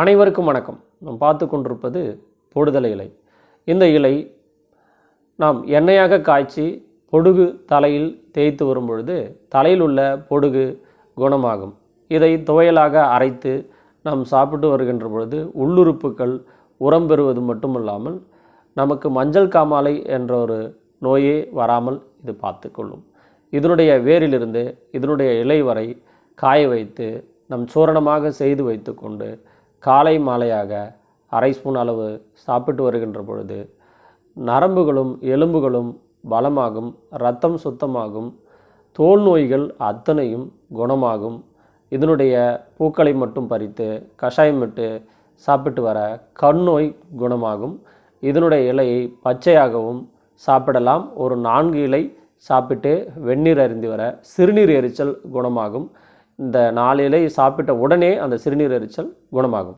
அனைவருக்கும் வணக்கம். நாம் பார்த்து கொண்டிருப்பது பொடுதலை இலை. இந்த இலை நாம் எண்ணெயாக காய்ச்சி பொடுகு தலையில் தேய்த்து வரும் பொழுது தலையில் உள்ள பொடுகு குணமாகும். இதை துவையலாக அரைத்து நாம் சாப்பிட்டு வருகின்ற பொழுது உள்ளுறுப்புகள் உரம் பெறுவது மட்டுமல்லாமல் நமக்கு மஞ்சள் காமாலை என்ற ஒரு நோயே வராமல் இது பார்த்து கொள்ளும். இதனுடைய வேரிலிருந்து இதனுடைய இலை வரை காய வைத்து நம் சூரணமாக செய்து வைத்து கொண்டு காலை மாலையாக அரை ஸ்பூன் அளவு சாப்பிட்டு வருகின்ற பொழுது நரம்புகளும் எலும்புகளும் பலமாகும் ரத்தம் சுத்தமாகும் தோல் நோய்கள் அத்தனையும் குணமாகும். இதனுடைய பூக்களை மட்டும் பறித்து கஷாயமிட்டு சாப்பிட்டு வர கண் நோய் குணமாகும். இதனுடைய இலையை பச்சையாகவும் சாப்பிடலாம். ஒரு நான்கு இலை சாப்பிட்டு வெந்நீர் அருந்தி வர சிறுநீர் எரிச்சல் குணமாகும். இந்த நாளிலே சாப்பிட்ட உடனே அந்த சிறுநீர் எரிச்சல் குணமாகும்.